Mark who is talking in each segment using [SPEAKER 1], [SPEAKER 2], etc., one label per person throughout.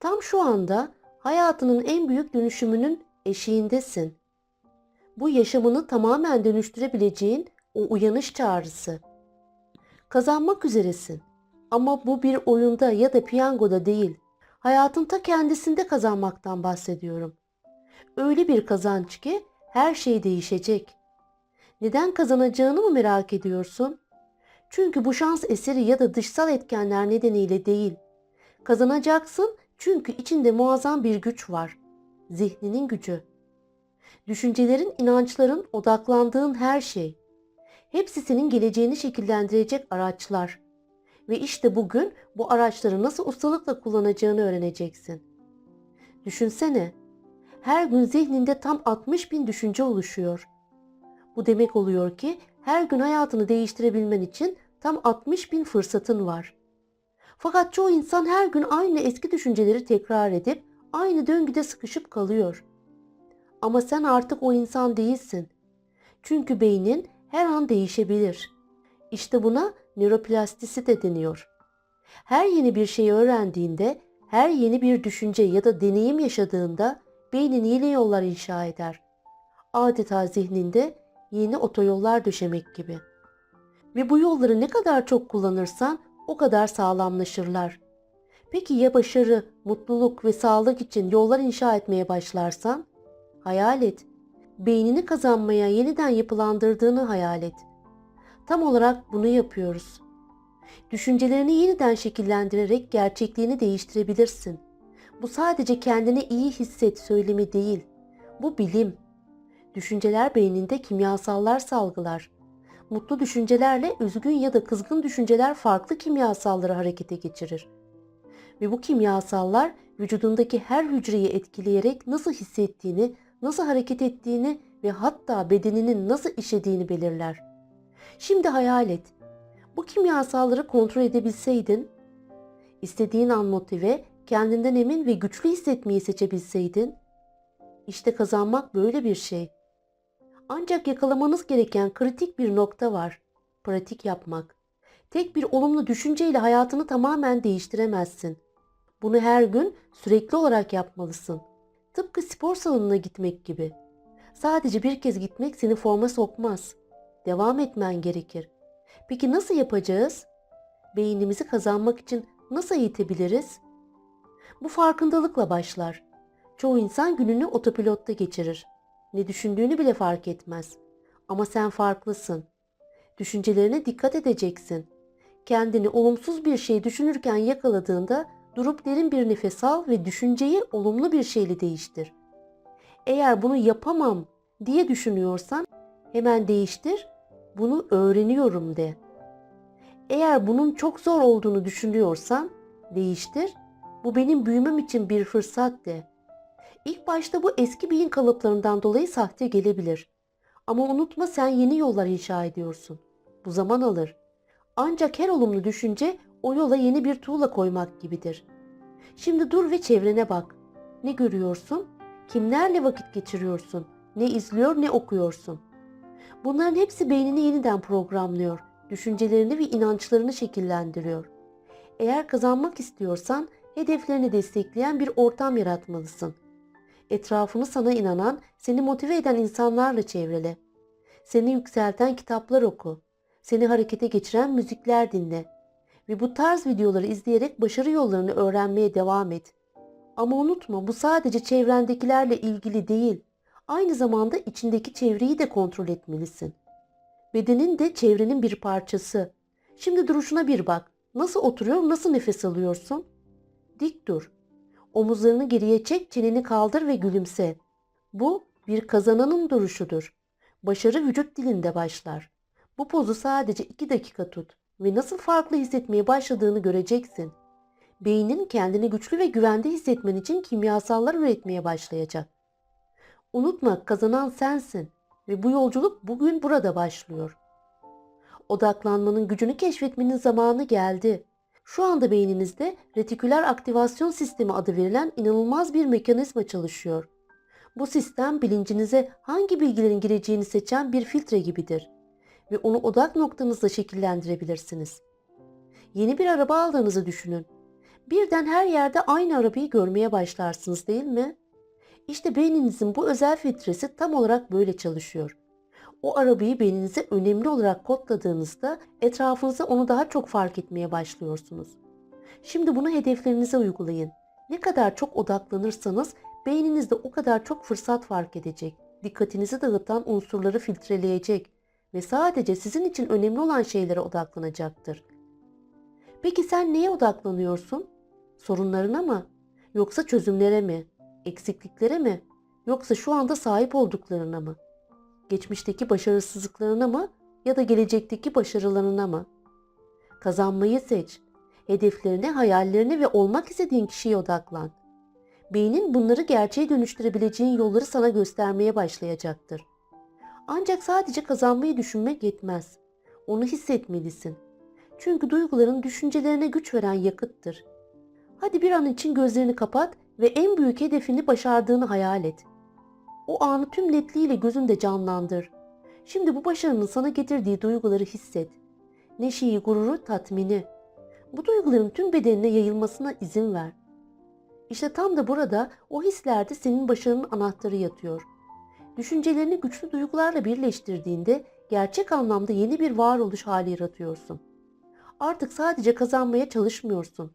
[SPEAKER 1] Tam şu anda hayatının en büyük dönüşümünün eşiğindesin. Bu yaşamını tamamen dönüştürebileceğin o uyanış çağrısı. Kazanmak üzeresin. Ama bu bir oyunda ya da piyangoda değil. Hayatın ta kendisinde kazanmaktan bahsediyorum. Öyle bir kazanç ki her şey değişecek. Neden kazanacağını mı merak ediyorsun? Çünkü bu şans eseri ya da dışsal etkenler nedeniyle değil. Kazanacaksın çünkü içinde muazzam bir güç var. Zihninin gücü. Düşüncelerin, inançların, odaklandığın her şey. Hepsi senin geleceğini şekillendirecek araçlar. Ve işte bugün bu araçları nasıl ustalıkla kullanacağını öğreneceksin. Düşünsene, her gün zihninde tam 60 bin düşünce oluşuyor. Bu demek oluyor ki her gün hayatını değiştirebilmen için tam 60 bin fırsatın var. Fakat çoğu insan her gün aynı eski düşünceleri tekrar edip aynı döngüde sıkışıp kalıyor. Ama sen artık o insan değilsin. Çünkü beynin her an değişebilir. İşte buna nöroplastisite deniyor. Her yeni bir şey öğrendiğinde, her yeni bir düşünce ya da deneyim yaşadığında beynin yeni yollar inşa eder. Adeta zihninde yeni otoyollar döşemek gibi. Ve bu yolları ne kadar çok kullanırsan o kadar sağlamlaşırlar. Peki ya başarı, mutluluk ve sağlık için yollar inşa etmeye başlarsan? Hayal et. Beynini kazanmaya yeniden yapılandırdığını hayal et. Tam olarak bunu yapıyoruz. Düşüncelerini yeniden şekillendirerek gerçekliğini değiştirebilirsin. Bu sadece kendini iyi hisset söylemi değil. Bu bilim. Düşünceler beyninde kimyasallar salgılar. Mutlu düşüncelerle üzgün ya da kızgın düşünceler farklı kimyasalları harekete geçirir. Ve bu kimyasallar vücudundaki her hücreyi etkileyerek nasıl hissettiğini, nasıl hareket ettiğini ve hatta bedeninin nasıl işlediğini belirler. Şimdi hayal et. Bu kimyasalları kontrol edebilseydin, istediğin an motive, kendinden emin ve güçlü hissetmeyi seçebilseydin, işte kazanmak böyle bir şey. Ancak yakalamanız gereken kritik bir nokta var. Pratik yapmak. Tek bir olumlu düşünceyle hayatını tamamen değiştiremezsin. Bunu her gün sürekli olarak yapmalısın. Tıpkı spor salonuna gitmek gibi. Sadece bir kez gitmek seni forma sokmaz. Devam etmen gerekir. Peki nasıl yapacağız? Beynimizi kazanmak için nasıl eğitebiliriz? Bu farkındalıkla başlar. Çoğu insan gününü otopilotta geçirir. Ne düşündüğünü bile fark etmez. Ama sen farklısın. Düşüncelerine dikkat edeceksin. Kendini olumsuz bir şey düşünürken yakaladığında durup derin bir nefes al ve düşünceyi olumlu bir şeyle değiştir. Eğer bunu yapamam diye düşünüyorsan hemen değiştir, bunu öğreniyorum de. Eğer bunun çok zor olduğunu düşünüyorsan değiştir, bu benim büyümem için bir fırsat de. İlk başta bu eski beyin kalıplarından dolayı sahte gelebilir. Ama unutma sen yeni yollar inşa ediyorsun. Bu zaman alır. Ancak her olumlu düşünce o yola yeni bir tuğla koymak gibidir. Şimdi dur ve çevrene bak. Ne görüyorsun? Kimlerle vakit geçiriyorsun? Ne izliyor ne okuyorsun? Bunların hepsi beynini yeniden programlıyor. Düşüncelerini ve inançlarını şekillendiriyor. Eğer kazanmak istiyorsan hedeflerini destekleyen bir ortam yaratmalısın. Etrafını sana inanan, seni motive eden insanlarla çevrele. Seni yükselten kitaplar oku. Seni harekete geçiren müzikler dinle. Ve bu tarz videoları izleyerek başarı yollarını öğrenmeye devam et. Ama unutma bu sadece çevrendekilerle ilgili değil. Aynı zamanda içindeki çevreyi de kontrol etmelisin. Bedenin de çevrenin bir parçası. Şimdi duruşuna bir bak. Nasıl oturuyor, nasıl nefes alıyorsun? Dik dur. Omuzlarını geriye çek, çeneni kaldır ve gülümse. Bu bir kazananın duruşudur. Başarı vücut dilinde başlar. Bu pozu sadece iki dakika tut ve nasıl farklı hissetmeye başladığını göreceksin. Beynin kendini güçlü ve güvende hissetmen için kimyasallar üretmeye başlayacak. Unutma kazanan sensin ve bu yolculuk bugün burada başlıyor. Odaklanmanın gücünü keşfetmenin zamanı geldi. Şu anda beyninizde retiküler aktivasyon sistemi adı verilen inanılmaz bir mekanizma çalışıyor. Bu sistem bilincinize hangi bilgilerin gireceğini seçen bir filtre gibidir ve onu odak noktanızla şekillendirebilirsiniz. Yeni bir araba aldığınızı düşünün. birden her yerde aynı arabayı görmeye başlarsınız değil mi? İşte beyninizin bu özel filtresi tam olarak böyle çalışıyor. O arabayı beyninize önemli olarak kodladığınızda etrafınızda onu daha çok fark etmeye başlıyorsunuz. Şimdi bunu hedeflerinize uygulayın. Ne kadar çok odaklanırsanız beyninizde o kadar çok fırsat fark edecek. Dikkatinizi dağıtan unsurları filtreleyecek ve sadece sizin için önemli olan şeylere odaklanacaktır. Peki sen neye odaklanıyorsun? Sorunlarına mı? Yoksa çözümlere mi? Eksikliklere mi? Yoksa şu anda sahip olduklarına mı? Geçmişteki başarısızlıklarına mı ya da gelecekteki başarılarına mı? Kazanmayı seç. Hedeflerine, hayallerine ve olmak istediğin kişiye odaklan. Beynin bunları gerçeğe dönüştürebileceğin yolları sana göstermeye başlayacaktır. Ancak sadece kazanmayı düşünmek yetmez. Onu hissetmelisin. Çünkü duyguların düşüncelerine güç veren yakıttır. Hadi bir an için gözlerini kapat ve en büyük hedefini başardığını hayal et. O anı tüm netliğiyle gözünde canlandır. Şimdi bu başarının sana getirdiği duyguları hisset. Neşeyi, gururu, tatmini. Bu duyguların tüm bedenine yayılmasına izin ver. İşte tam da burada o hislerde senin başarının anahtarı yatıyor. Düşüncelerini güçlü duygularla birleştirdiğinde gerçek anlamda yeni bir varoluş hali yaratıyorsun. Artık sadece kazanmaya çalışmıyorsun.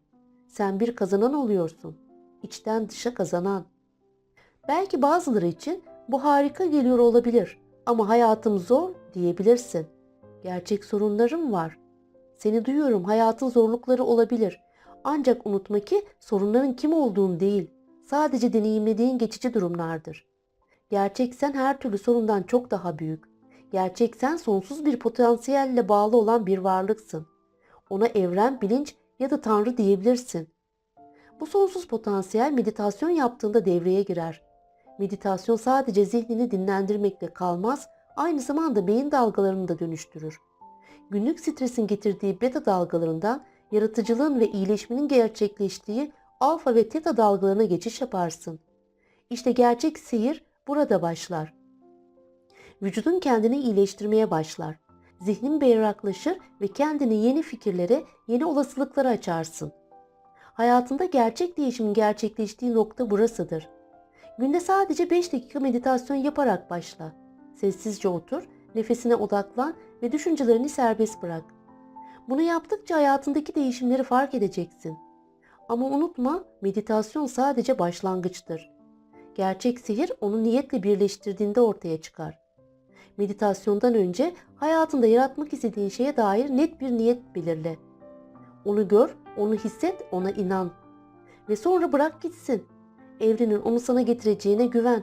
[SPEAKER 1] Sen bir kazanan oluyorsun. İçten dışa kazanan. Belki bazıları için bu harika geliyor olabilir ama hayatım zor diyebilirsin. Gerçek sorunlarım var. Seni duyuyorum hayatın zorlukları olabilir. Ancak unutma ki sorunların kim olduğun değil, sadece deneyimlediğin geçici durumlardır. Gerçek sen her türlü sorundan çok daha büyük. Gerçek sen sonsuz bir potansiyelle bağlı olan bir varlıksın. Ona evren, bilinç ya da tanrı diyebilirsin. Bu sonsuz potansiyel meditasyon yaptığında devreye girer. Meditasyon sadece zihnini dinlendirmekle kalmaz, aynı zamanda beyin dalgalarını da dönüştürür. Günlük stresin getirdiği beta dalgalarından yaratıcılığın ve iyileşmenin gerçekleştiği alfa ve teta dalgalarına geçiş yaparsın. İşte gerçek sihir burada başlar. Vücudun kendini iyileştirmeye başlar. Zihnin berraklaşır ve kendini yeni fikirlere, yeni olasılıklara açarsın. Hayatında gerçek değişimin gerçekleştiği nokta burasıdır. Günde sadece 5 dakika meditasyon yaparak başla. Sessizce otur, nefesine odaklan ve düşüncelerini serbest bırak. Bunu yaptıkça hayatındaki değişimleri fark edeceksin. Ama unutma, meditasyon sadece başlangıçtır. Gerçek sihir onu niyetle birleştirdiğinde ortaya çıkar. Meditasyondan önce hayatında yaratmak istediğin şeye dair net bir niyet belirle. Onu gör, onu hisset, ona inan. Ve sonra bırak gitsin. Evrenin onu sana getireceğine güven.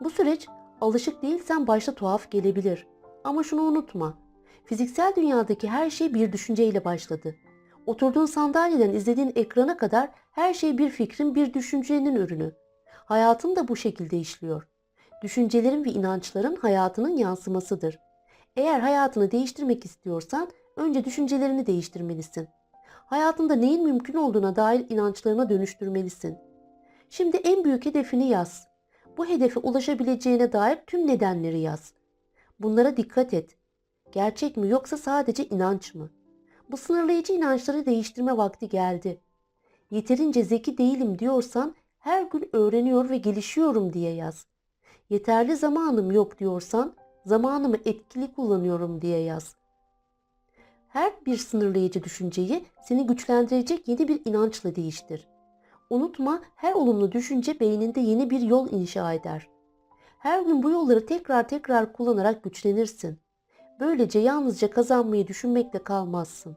[SPEAKER 1] Bu süreç alışık değilsen başta tuhaf gelebilir. Ama şunu unutma. Fiziksel dünyadaki her şey bir düşünceyle başladı. Oturduğun sandalyeden izlediğin ekrana kadar her şey bir fikrin, bir düşüncenin ürünü. Hayatın da bu şekilde işliyor. Düşüncelerin ve inançların hayatının yansımasıdır. Eğer hayatını değiştirmek istiyorsan önce düşüncelerini değiştirmelisin. Hayatında neyin mümkün olduğuna dair inançlarına dönüştürmelisin. Şimdi en büyük hedefini yaz. Bu hedefe ulaşabileceğine dair tüm nedenleri yaz. Bunlara dikkat et. Gerçek mi yoksa sadece inanç mı? Bu sınırlayıcı inançları değiştirme vakti geldi. Yeterince zeki değilim diyorsan her gün öğreniyor ve gelişiyorum diye yaz. Yeterli zamanım yok diyorsan zamanımı etkili kullanıyorum diye yaz. Her bir sınırlayıcı düşünceyi seni güçlendirecek yeni bir inançla değiştir. Unutma her olumlu düşünce beyninde yeni bir yol inşa eder. Her gün bu yolları tekrar tekrar kullanarak güçlenirsin. Böylece yalnızca kazanmayı düşünmekle kalmazsın.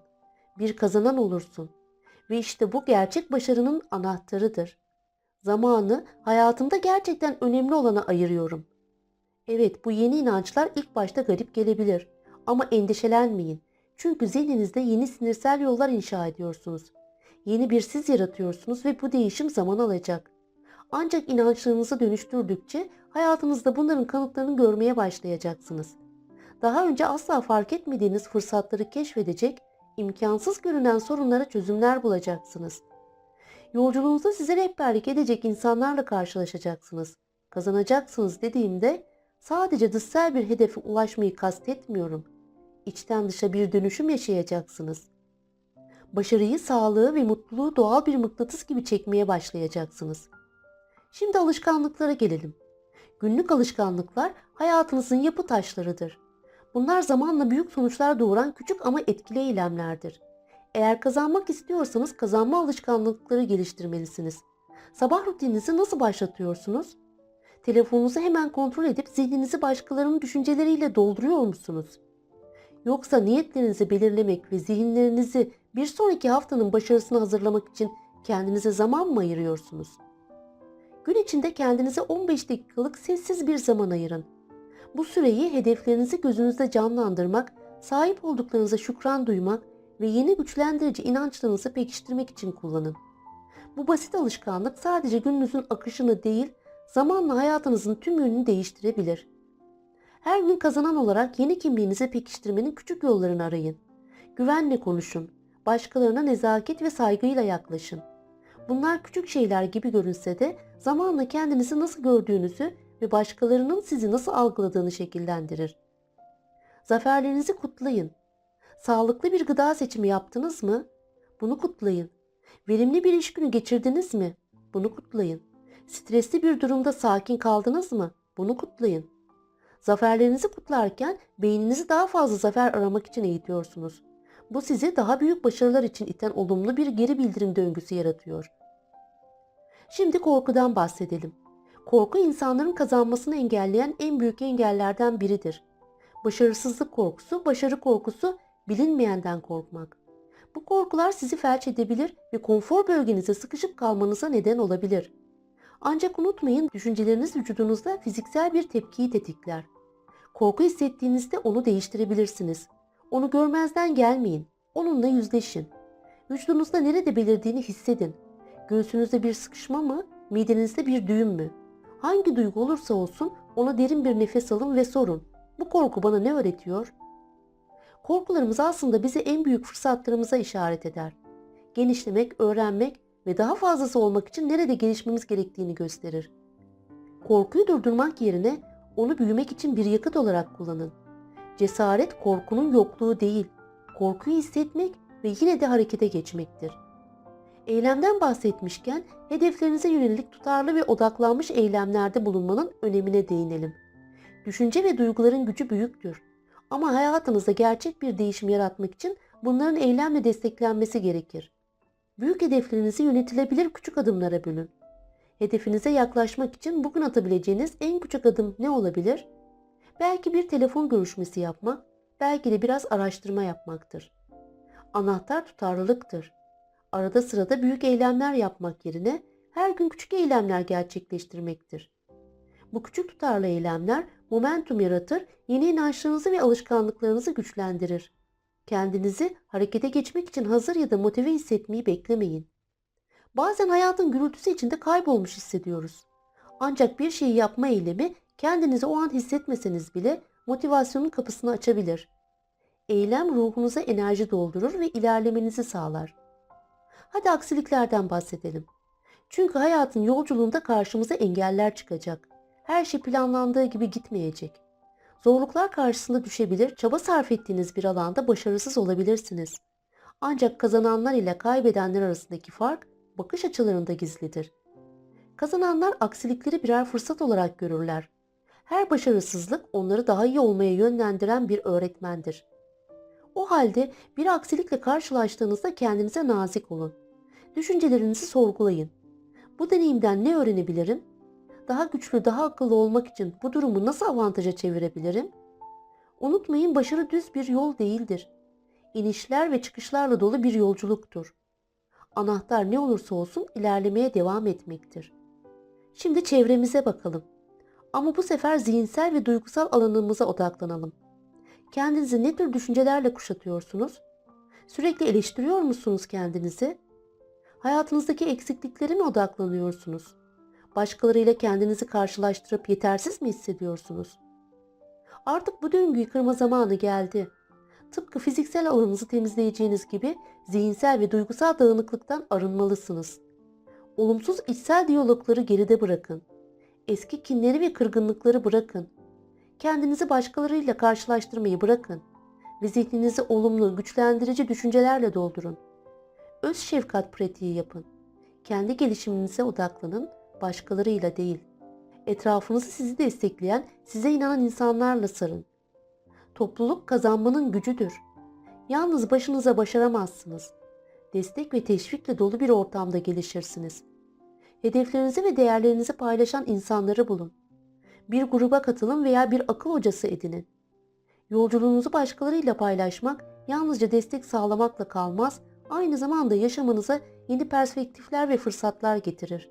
[SPEAKER 1] Bir kazanan olursun. Ve işte bu gerçek başarının anahtarıdır. Zamanı hayatımda gerçekten önemli olana ayırıyorum. Evet bu yeni inançlar ilk başta garip gelebilir. Ama endişelenmeyin. Çünkü zihninizde yeni sinirsel yollar inşa ediyorsunuz. Yeni bir siz yaratıyorsunuz ve bu değişim zaman alacak. Ancak inançlarınızı dönüştürdükçe hayatınızda bunların kanıtlarını görmeye başlayacaksınız. Daha önce asla fark etmediğiniz fırsatları keşfedecek, imkansız görünen sorunlara çözümler bulacaksınız. Yolculuğunuzda size rehberlik edecek insanlarla karşılaşacaksınız. Kazanacaksınız dediğimde sadece dışsal bir hedefe ulaşmayı kastetmiyorum. İçten dışa bir dönüşüm yaşayacaksınız. Başarıyı, sağlığı ve mutluluğu doğal bir mıknatıs gibi çekmeye başlayacaksınız. Şimdi alışkanlıklara gelelim. Günlük alışkanlıklar hayatınızın yapı taşlarıdır. Bunlar zamanla büyük sonuçlar doğuran küçük ama etkili eylemlerdir. Eğer kazanmak istiyorsanız kazanma alışkanlıkları geliştirmelisiniz. Sabah rutininizi nasıl başlatıyorsunuz? Telefonunuzu hemen kontrol edip zihninizi başkalarının düşünceleriyle dolduruyor musunuz? Yoksa niyetlerinizi belirlemek ve zihinlerinizi bir sonraki haftanın başarısını hazırlamak için kendinize zaman mı ayırıyorsunuz? Gün içinde kendinize 15 dakikalık sessiz bir zaman ayırın. Bu süreyi hedeflerinizi gözünüzde canlandırmak, sahip olduklarınıza şükran duymak ve yeni güçlendirici inançlarınızı pekiştirmek için kullanın. Bu basit alışkanlık sadece gününüzün akışını değil, zamanla hayatınızın tüm yönünü değiştirebilir. Her gün kazanan olarak yeni kimliğinizi pekiştirmenin küçük yollarını arayın. Güvenle konuşun, başkalarına nezaket ve saygıyla yaklaşın. Bunlar küçük şeyler gibi görünse de zamanla kendinizi nasıl gördüğünüzü ve başkalarının sizi nasıl algıladığını şekillendirir. Zaferlerinizi kutlayın. Sağlıklı bir gıda seçimi yaptınız mı? Bunu kutlayın. Verimli bir iş günü geçirdiniz mi? Bunu kutlayın. Stresli bir durumda sakin kaldınız mı? Bunu kutlayın. Zaferlerinizi kutlarken beyninizi daha fazla zafer aramak için eğitiyorsunuz. Bu sizi daha büyük başarılar için iten olumlu bir geri bildirim döngüsü yaratıyor. Şimdi korkudan bahsedelim. Korku insanların kazanmasını engelleyen en büyük engellerden biridir. Başarısızlık korkusu, başarı korkusu, bilinmeyenden korkmak. Bu korkular sizi felç edebilir ve konfor bölgenize sıkışıp kalmanıza neden olabilir. Ancak unutmayın düşünceleriniz vücudunuzda fiziksel bir tepkiyi tetikler. Korku hissettiğinizde onu değiştirebilirsiniz. Onu görmezden gelmeyin. Onunla yüzleşin. Vücudunuzda nerede belirdiğini hissedin. Göğsünüzde bir sıkışma mı, midenizde bir düğüm mü? Hangi duygu olursa olsun ona derin bir nefes alın ve sorun. Bu korku bana ne öğretiyor? Korkularımız aslında bizi en büyük fırsatlarımıza işaret eder. Genişlemek, öğrenmek ve daha fazlası olmak için nerede gelişmemiz gerektiğini gösterir. Korkuyu durdurmak yerine onu büyümek için bir yakıt olarak kullanın. Cesaret korkunun yokluğu değil, korkuyu hissetmek ve yine de harekete geçmektir. Eylemden bahsetmişken hedeflerinize yönelik tutarlı ve odaklanmış eylemlerde bulunmanın önemine değinelim. Düşünce ve duyguların gücü büyüktür. Ama hayatınızda gerçek bir değişim yaratmak için bunların eylemle desteklenmesi gerekir. Büyük hedeflerinizi yönetilebilir küçük adımlara bölün. Hedefinize yaklaşmak için bugün atabileceğiniz en küçük adım ne olabilir? Belki bir telefon görüşmesi yapmak, belki de biraz araştırma yapmaktır. Anahtar tutarlılıktır. Arada sırada büyük eylemler yapmak yerine her gün küçük eylemler gerçekleştirmektir. Bu küçük tutarlı eylemler momentum yaratır, yeni inançlarınızı ve alışkanlıklarınızı güçlendirir. Kendinizi harekete geçmek için hazır ya da motive hissetmeyi beklemeyin. Bazen hayatın gürültüsü içinde kaybolmuş hissediyoruz. Ancak bir şeyi yapma eylemi kendinizi o an hissetmeseniz bile motivasyonun kapısını açabilir. Eylem ruhunuza enerji doldurur ve ilerlemenizi sağlar. Hadi aksiliklerden bahsedelim. Çünkü hayatın yolculuğunda karşımıza engeller çıkacak. Her şey planlandığı gibi gitmeyecek. Zorluklar karşısında düşebilir, çaba sarf ettiğiniz bir alanda başarısız olabilirsiniz. Ancak kazananlar ile kaybedenler arasındaki fark bakış açılarında gizlidir. Kazananlar aksilikleri birer fırsat olarak görürler. Her başarısızlık onları daha iyi olmaya yönlendiren bir öğretmendir. O halde bir aksilikle karşılaştığınızda kendinize nazik olun. Düşüncelerinizi sorgulayın. Bu deneyimden ne öğrenebilirim? Daha güçlü, daha akıllı olmak için bu durumu nasıl avantaja çevirebilirim? Unutmayın başarı düz bir yol değildir. İnişler ve çıkışlarla dolu bir yolculuktur. Anahtar ne olursa olsun ilerlemeye devam etmektir. Şimdi çevremize bakalım. Ama bu sefer zihinsel ve duygusal alanımıza odaklanalım. Kendinizi ne tür düşüncelerle kuşatıyorsunuz? Sürekli eleştiriyor musunuz kendinizi? Hayatınızdaki eksiklikleri mi odaklanıyorsunuz? Başkalarıyla kendinizi karşılaştırıp yetersiz mi hissediyorsunuz? Artık bu döngüyü kırma zamanı geldi. Tıpkı fiziksel alanınızı temizleyeceğiniz gibi zihinsel ve duygusal dağınıklıktan arınmalısınız. Olumsuz içsel diyalogları geride bırakın. Eski kinleri ve kırgınlıkları bırakın. Kendinizi başkalarıyla karşılaştırmayı bırakın ve zihninizi olumlu, güçlendirici düşüncelerle doldurun. Öz şefkat pratiği yapın. Kendi gelişiminize odaklanın, başkalarıyla değil. Etrafınızı sizi destekleyen, size inanan insanlarla sarın. Topluluk kazanmanın gücüdür. Yalnız başınıza başaramazsınız. Destek ve teşvikle dolu bir ortamda gelişirsiniz. Hedeflerinizi ve değerlerinizi paylaşan insanları bulun. Bir gruba katılın veya bir akıl hocası edinin. Yolculuğunuzu başkalarıyla paylaşmak yalnızca destek sağlamakla kalmaz, aynı zamanda yaşamınıza yeni perspektifler ve fırsatlar getirir.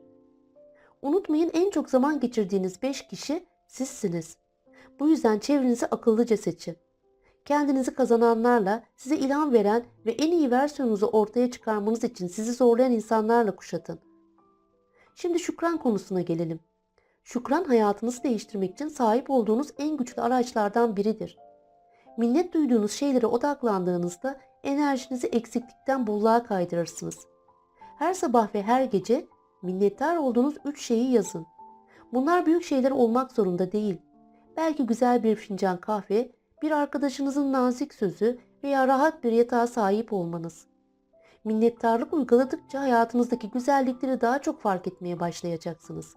[SPEAKER 1] Unutmayın en çok zaman geçirdiğiniz 5 kişi sizsiniz. Bu yüzden çevrenizi akıllıca seçin. Kendinizi kazananlarla, size ilham veren ve en iyi versiyonunuzu ortaya çıkarmanız için sizi zorlayan insanlarla kuşatın. Şimdi şükran konusuna gelelim. Şükran hayatınızı değiştirmek için sahip olduğunuz en güçlü araçlardan biridir. Minnet duyduğunuz şeylere odaklandığınızda enerjinizi eksiklikten bolluğa kaydırırsınız. Her sabah ve her gece minnettar olduğunuz üç şeyi yazın. Bunlar büyük şeyler olmak zorunda değil. Belki güzel bir fincan kahve, bir arkadaşınızın nazik sözü veya rahat bir yatağa sahip olmanız. Minnettarlık uyguladıkça hayatınızdaki güzellikleri daha çok fark etmeye başlayacaksınız.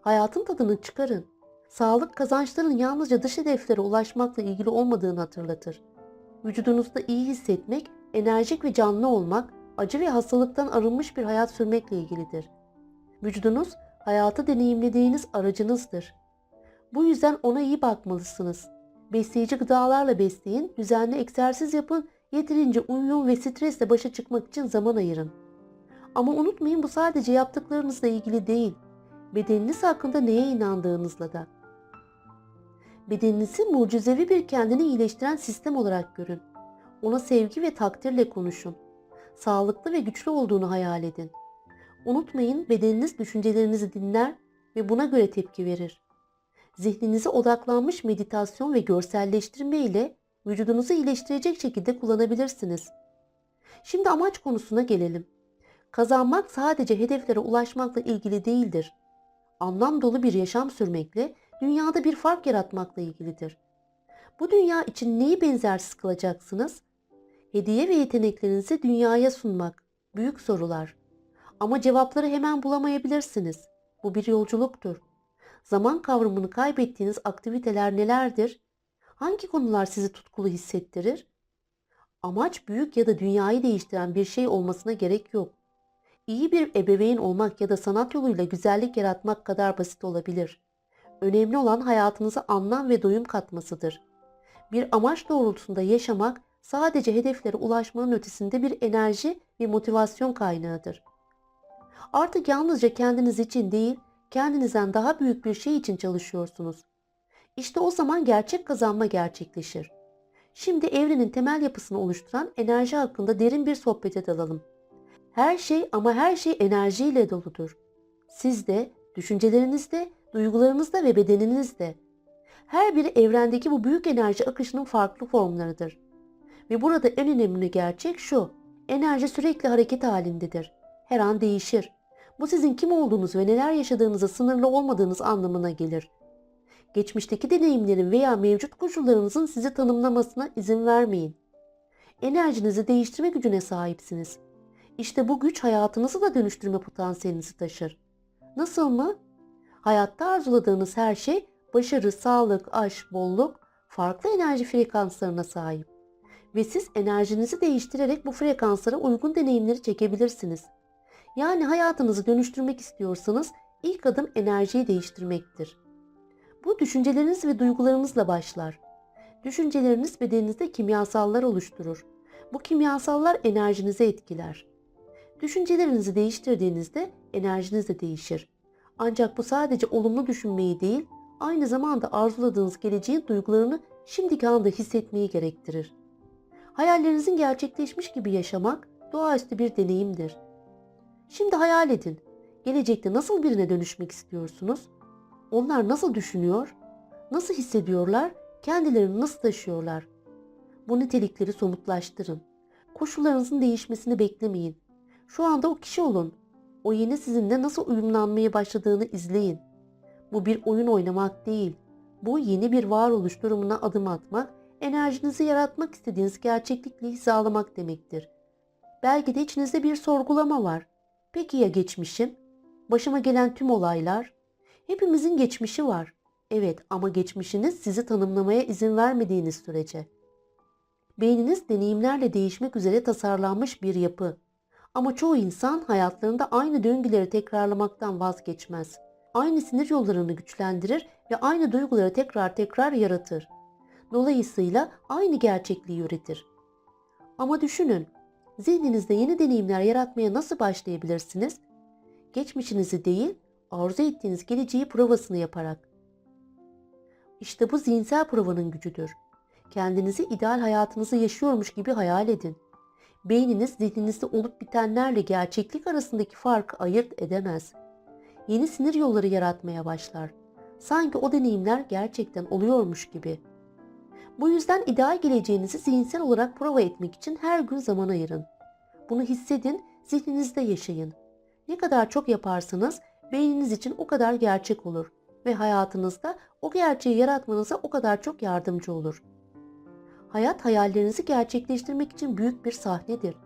[SPEAKER 1] Hayatın tadını çıkarın. Sağlık kazançların yalnızca dış hedeflere ulaşmakla ilgili olmadığını hatırlatır. Vücudunuzda iyi hissetmek, enerjik ve canlı olmak, acı ve hastalıktan arınmış bir hayat sürmekle ilgilidir. Vücudunuz, hayatı deneyimlediğiniz aracınızdır. Bu yüzden ona iyi bakmalısınız. Besleyici gıdalarla besleyin, düzenli egzersiz yapın, yeterince uyuyun ve stresle başa çıkmak için zaman ayırın. Ama unutmayın bu sadece yaptıklarınızla ilgili değil, bedeniniz hakkında neye inandığınızla da. Bedeninizi mucizevi bir kendini iyileştiren sistem olarak görün. Ona sevgi ve takdirle konuşun. Sağlıklı ve güçlü olduğunu hayal edin. Unutmayın bedeniniz düşüncelerinizi dinler ve buna göre tepki verir. Zihninizi odaklanmış meditasyon ve görselleştirme ile vücudunuzu iyileştirecek şekilde kullanabilirsiniz. Şimdi amaç konusuna gelelim. Kazanmak sadece hedeflere ulaşmakla ilgili değildir. Anlam dolu bir yaşam sürmekle, dünyada bir fark yaratmakla ilgilidir. Bu dünya için neyi benzersiz kılacaksınız? Hediye ve yeteneklerinizi dünyaya sunmak. Büyük sorular. Ama cevapları hemen bulamayabilirsiniz. Bu bir yolculuktur. Zaman kavramını kaybettiğiniz aktiviteler nelerdir? Hangi konular sizi tutkulu hissettirir? Amaç büyük ya da dünyayı değiştiren bir şey olmasına gerek yok. İyi bir ebeveyn olmak ya da sanat yoluyla güzellik yaratmak kadar basit olabilir. Önemli olan hayatınıza anlam ve doyum katmasıdır. Bir amaç doğrultusunda yaşamak sadece hedeflere ulaşmanın ötesinde bir enerji ve motivasyon kaynağıdır. Artık yalnızca kendiniz için değil, kendinizden daha büyük bir şey için çalışıyorsunuz. İşte o zaman gerçek kazanma gerçekleşir. Şimdi evrenin temel yapısını oluşturan enerji hakkında derin bir sohbete dalalım. Her şey ama her şey enerjiyle doludur. Siz de, düşüncelerinizde, duygularınızda ve bedeninizde. Her biri evrendeki bu büyük enerji akışının farklı formlarıdır. Ve burada en önemli gerçek şu. Enerji sürekli hareket halindedir. Her an değişir. Bu sizin kim olduğunuz ve neler yaşadığınıza sınırlı olmadığınız anlamına gelir. Geçmişteki deneyimlerin veya mevcut koşullarınızın sizi tanımlamasına izin vermeyin. Enerjinizi değiştirme gücüne sahipsiniz. İşte bu güç hayatınızı da dönüştürme potansiyelinizi taşır. Nasıl mı? Hayatta arzuladığınız her şey başarı, sağlık, aşk, bolluk farklı enerji frekanslarına sahip. Ve siz enerjinizi değiştirerek bu frekanslara uygun deneyimleri çekebilirsiniz. Yani hayatınızı dönüştürmek istiyorsanız ilk adım enerjiyi değiştirmektir. Düşünceleriniz ve duygularınızla başlar. Düşünceleriniz bedeninizde kimyasallar oluşturur. Bu kimyasallar enerjinizi etkiler. Düşüncelerinizi değiştirdiğinizde enerjiniz de değişir. Ancak bu sadece olumlu düşünmeyi değil, aynı zamanda arzuladığınız geleceğin duygularını şimdiki anda hissetmeyi gerektirir. Hayallerinizin gerçekleşmiş gibi yaşamak doğaüstü bir deneyimdir. Şimdi hayal edin. Gelecekte nasıl birine dönüşmek istiyorsunuz? Onlar nasıl düşünüyor? Nasıl hissediyorlar? Kendilerini nasıl taşıyorlar? Bu nitelikleri somutlaştırın. Koşullarınızın değişmesini beklemeyin. Şu anda o kişi olun. O yeni sizinle nasıl uyumlanmaya başladığını izleyin. Bu bir oyun oynamak değil. Bu yeni bir varoluş durumuna adım atmak, enerjinizi yaratmak istediğiniz gerçeklikle hizalamak demektir. Belki de içinizde bir sorgulama var. Peki ya geçmişim? Başıma gelen tüm olaylar? Hepimizin geçmişi var. Evet ama geçmişiniz sizi tanımlamaya izin vermediğiniz sürece. Beyniniz deneyimlerle değişmek üzere tasarlanmış bir yapı. Ama çoğu insan hayatlarında aynı döngüleri tekrarlamaktan vazgeçmez. Aynı sinir yollarını güçlendirir ve aynı duyguları tekrar tekrar yaratır. Dolayısıyla aynı gerçekliği üretir. Ama düşünün, zihninizde yeni deneyimler yaratmaya nasıl başlayabilirsiniz? Geçmişinizi değil, arzu ettiğiniz geleceği provasını yaparak. İşte bu zihinsel provanın gücüdür. Kendinizi ideal hayatınızı yaşıyormuş gibi hayal edin. Beyniniz zihninizde olup bitenlerle gerçeklik arasındaki farkı ayırt edemez. Yeni sinir yolları yaratmaya başlar. Sanki o deneyimler gerçekten oluyormuş gibi. Bu yüzden ideal geleceğinizi zihinsel olarak prova etmek için her gün zaman ayırın. Bunu hissedin, zihninizde yaşayın. Ne kadar çok yaparsanız beyniniz için o kadar gerçek olur ve hayatınızda o gerçeği yaratmanıza o kadar çok yardımcı olur. Hayat hayallerinizi gerçekleştirmek için büyük bir sahnedir.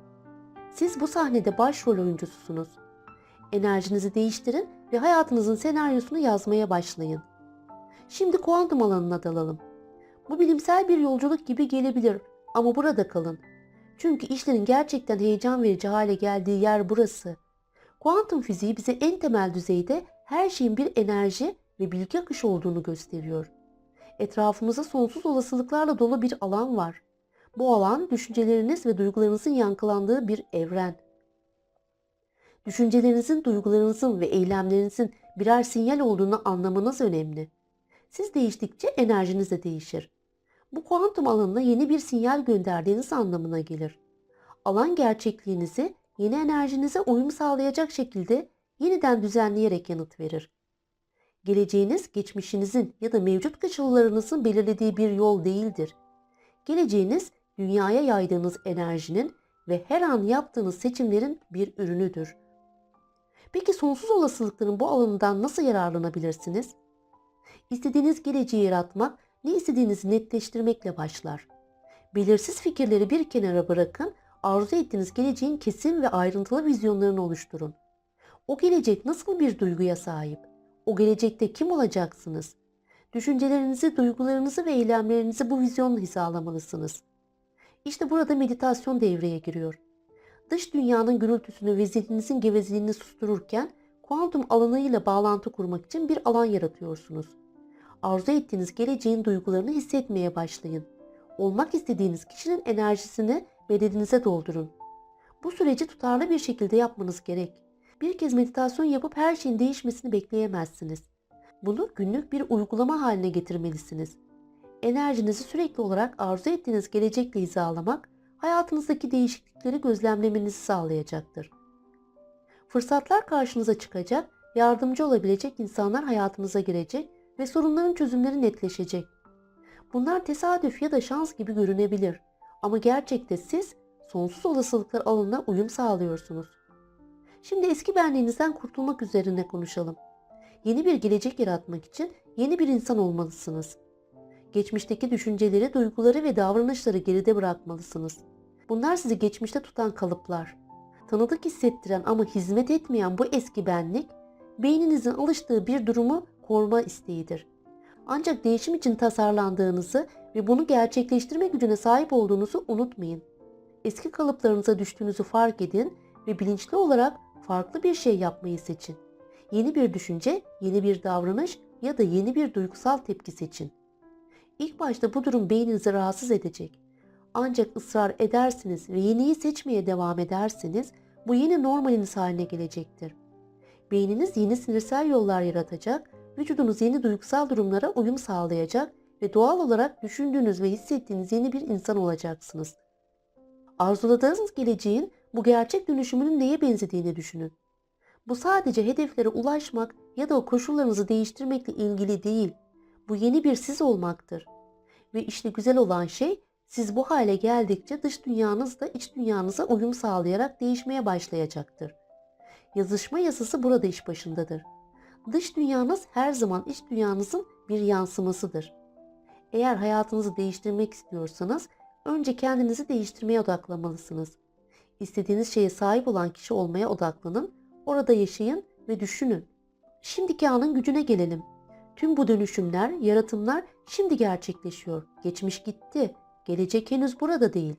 [SPEAKER 1] Siz bu sahnede başrol oyuncususunuz. Enerjinizi değiştirin ve hayatınızın senaryosunu yazmaya başlayın. Şimdi kuantum alanına dalalım. Bu bilimsel bir yolculuk gibi gelebilir ama burada kalın. Çünkü işlerin gerçekten heyecan verici hale geldiği yer burası. Kuantum fiziği bize en temel düzeyde her şeyin bir enerji ve bilgi akışı olduğunu gösteriyor. Etrafımızda sonsuz olasılıklarla dolu bir alan var. Bu alan düşünceleriniz ve duygularınızın yankılandığı bir evren. Düşüncelerinizin, duygularınızın ve eylemlerinizin birer sinyal olduğunu anlamanız önemli. Siz değiştikçe enerjiniz de değişir. Bu kuantum alanına yeni bir sinyal gönderdiğiniz anlamına gelir. Alan gerçekliğinizi yeni enerjinize uyum sağlayacak şekilde yeniden düzenleyerek yanıt verir. Geleceğiniz geçmişinizin ya da mevcut koşullarınızın belirlediği bir yol değildir. Geleceğiniz dünyaya yaydığınız enerjinin ve her an yaptığınız seçimlerin bir ürünüdür. Peki sonsuz olasılıkların bu alanından nasıl yararlanabilirsiniz? İstediğiniz geleceği yaratmak ne istediğinizi netleştirmekle başlar. Belirsiz fikirleri bir kenara bırakın, arzu ettiğiniz geleceğin kesin ve ayrıntılı vizyonlarını oluşturun. O gelecek nasıl bir duyguya sahip? O gelecekte kim olacaksınız? Düşüncelerinizi, duygularınızı ve eylemlerinizi bu vizyonla hizalamalısınız. İşte burada meditasyon devreye giriyor. Dış dünyanın gürültüsünü ve zihninizin gevezeliğini sustururken kuantum alanıyla bağlantı kurmak için bir alan yaratıyorsunuz. Arzu ettiğiniz geleceğin duygularını hissetmeye başlayın. Olmak istediğiniz kişinin enerjisini bedeninize doldurun. Bu süreci tutarlı bir şekilde yapmanız gerek. Bir kez meditasyon yapıp her şeyin değişmesini bekleyemezsiniz. Bunu günlük bir uygulama haline getirmelisiniz. Enerjinizi sürekli olarak arzu ettiğiniz gelecekle hizalamak, hayatınızdaki değişiklikleri gözlemlemenizi sağlayacaktır. Fırsatlar karşınıza çıkacak, yardımcı olabilecek insanlar hayatınıza girecek ve sorunların çözümleri netleşecek. Bunlar tesadüf ya da şans gibi görünebilir ama gerçekte siz sonsuz olasılıklar alanına uyum sağlıyorsunuz. Şimdi eski benliğinizden kurtulmak üzerine konuşalım. Yeni bir gelecek yaratmak için yeni bir insan olmalısınız. Geçmişteki düşünceleri, duyguları ve davranışları geride bırakmalısınız. Bunlar sizi geçmişte tutan kalıplar. Tanıdık hissettiren ama hizmet etmeyen bu eski benlik, beyninizin alıştığı bir durumu koruma isteğidir. Ancak değişim için tasarlandığınızı ve bunu gerçekleştirme gücüne sahip olduğunuzu unutmayın. Eski kalıplarınıza düştüğünüzü fark edin ve bilinçli olarak farklı bir şey yapmayı seçin. Yeni bir düşünce, yeni bir davranış ya da yeni bir duygusal tepki seçin. İlk başta bu durum beyninizi rahatsız edecek. Ancak ısrar edersiniz ve yeniyi seçmeye devam ederseniz bu yeni normaliniz haline gelecektir. Beyniniz yeni sinirsel yollar yaratacak, vücudunuz yeni duygusal durumlara uyum sağlayacak ve doğal olarak düşündüğünüz ve hissettiğiniz yeni bir insan olacaksınız. Arzuladığınız geleceğin bu gerçek dönüşümünün neye benzediğini düşünün. Bu sadece hedeflere ulaşmak ya da o koşullarınızı değiştirmekle ilgili değil. Bu yeni bir siz olmaktır. Ve işte güzel olan şey siz bu hale geldikçe dış dünyanız da iç dünyanıza uyum sağlayarak değişmeye başlayacaktır. Yazışma yasası burada iş başındadır. Dış dünyanız her zaman iç dünyanızın bir yansımasıdır. Eğer hayatınızı değiştirmek istiyorsanız önce kendinizi değiştirmeye odaklamalısınız. İstediğiniz şeye sahip olan kişi olmaya odaklanın, orada yaşayın ve düşünün. Şimdiki anın gücüne gelelim. Tüm bu dönüşümler, yaratımlar şimdi gerçekleşiyor. Geçmiş gitti. Gelecek henüz burada değil.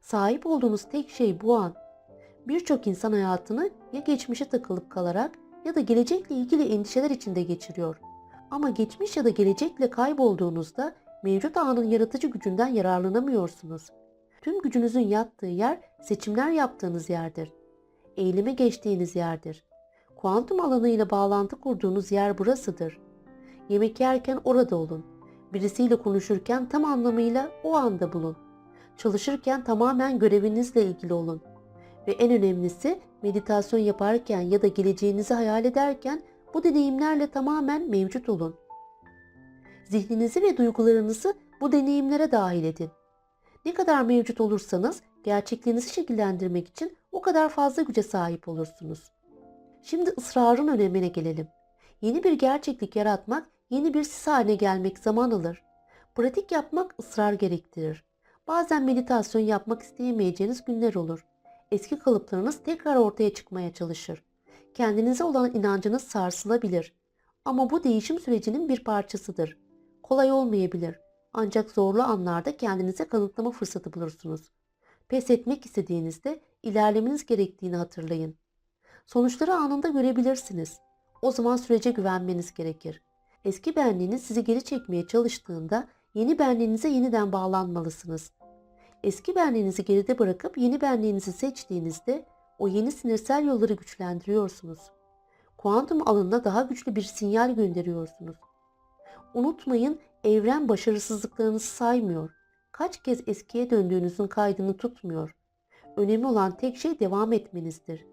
[SPEAKER 1] Sahip olduğunuz tek şey bu an. Birçok insan hayatını ya geçmişe takılıp kalarak ya da gelecekle ilgili endişeler içinde geçiriyor. Ama geçmiş ya da gelecekle kaybolduğunuzda mevcut anın yaratıcı gücünden yararlanamıyorsunuz. Tüm gücünüzün yattığı yer seçimler yaptığınız yerdir. Eğilime geçtiğiniz yerdir. Kuantum alanıyla bağlantı kurduğunuz yer burasıdır. Yemek yerken orada olun. Birisiyle konuşurken tam anlamıyla o anda bulun. Çalışırken tamamen görevinizle ilgili olun. Ve en önemlisi meditasyon yaparken ya da geleceğinizi hayal ederken bu deneyimlerle tamamen mevcut olun. Zihninizi ve duygularınızı bu deneyimlere dahil edin. Ne kadar mevcut olursanız gerçekliğinizi şekillendirmek için o kadar fazla güce sahip olursunuz. Şimdi ısrarın önemine gelelim. Yeni bir gerçeklik yaratmak, yeni bir siz haline gelmek zaman alır. Pratik yapmak ısrar gerektirir. Bazen meditasyon yapmak isteyemeyeceğiniz günler olur. Eski kalıplarınız tekrar ortaya çıkmaya çalışır. Kendinize olan inancınız sarsılabilir. Ama bu değişim sürecinin bir parçasıdır. Kolay olmayabilir. Ancak zorlu anlarda kendinize kanıtlama fırsatı bulursunuz. Pes etmek istediğinizde ilerlemeniz gerektiğini hatırlayın. Sonuçları anında görebilirsiniz. O zaman sürece güvenmeniz gerekir. Eski benliğiniz sizi geri çekmeye çalıştığında yeni benliğinize yeniden bağlanmalısınız. Eski benliğinizi geride bırakıp yeni benliğinizi seçtiğinizde o yeni sinirsel yolları güçlendiriyorsunuz. Kuantum alanına daha güçlü bir sinyal gönderiyorsunuz. Unutmayın evren başarısızlıklarınızı saymıyor. Kaç kez eskiye döndüğünüzün kaydını tutmuyor. Önemli olan tek şey devam etmenizdir.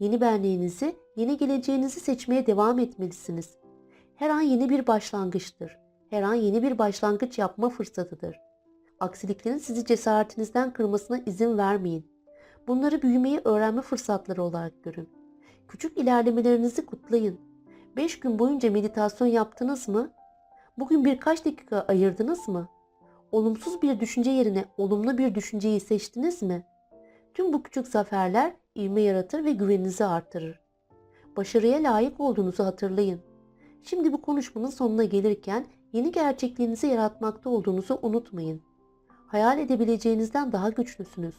[SPEAKER 1] Yeni benliğinizi, yeni geleceğinizi seçmeye devam etmelisiniz. Her an yeni bir başlangıçtır. Her an yeni bir başlangıç yapma fırsatıdır. Aksiliklerin sizi cesaretinizden kırmasına izin vermeyin. Bunları büyümeyi öğrenme fırsatları olarak görün. Küçük ilerlemelerinizi kutlayın. 5 gün boyunca meditasyon yaptınız mı? Bugün birkaç dakika ayırdınız mı? Olumsuz bir düşünce yerine olumlu bir düşünceyi seçtiniz mi? Tüm bu küçük zaferler ivme yaratır ve güveninizi artırır. Başarıya layık olduğunuzu hatırlayın. Şimdi bu konuşmanın sonuna gelirken yeni gerçekliğinizi yaratmakta olduğunuzu unutmayın. Hayal edebileceğinizden daha güçlüsünüz.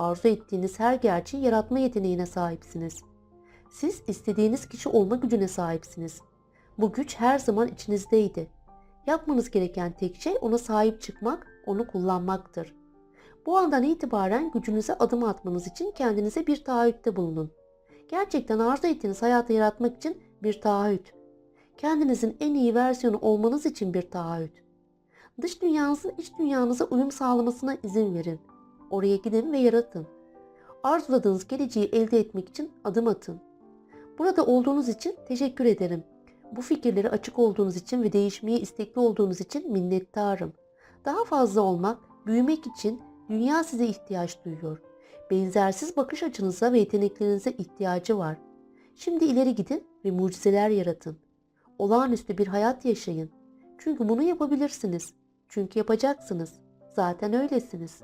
[SPEAKER 1] Arzu ettiğiniz her gerçeği yaratma yeteneğine sahipsiniz. Siz istediğiniz kişi olma gücüne sahipsiniz. Bu güç her zaman içinizdeydi. Yapmanız gereken tek şey ona sahip çıkmak, onu kullanmaktır. Bu andan itibaren gücünüze adım atmanız için kendinize bir taahhütte bulunun. Gerçekten arzu ettiğiniz hayatı yaratmak için bir taahhüt. Kendinizin en iyi versiyonu olmanız için bir taahhüt. Dış dünyanızın iç dünyanıza uyum sağlamasına izin verin. Oraya gidin ve yaratın. Arzuladığınız geleceği elde etmek için adım atın. Burada olduğunuz için teşekkür ederim. Bu fikirleri açık olduğunuz için ve değişmeye istekli olduğunuz için minnettarım. Daha fazla olmak, büyümek için dünya size ihtiyaç duyuyor. Benzersiz bakış açınıza ve yeteneklerinize ihtiyacı var. Şimdi ileri gidin ve mucizeler yaratın. Olağanüstü bir hayat yaşayın. Çünkü bunu yapabilirsiniz. Çünkü yapacaksınız. Zaten öylesiniz.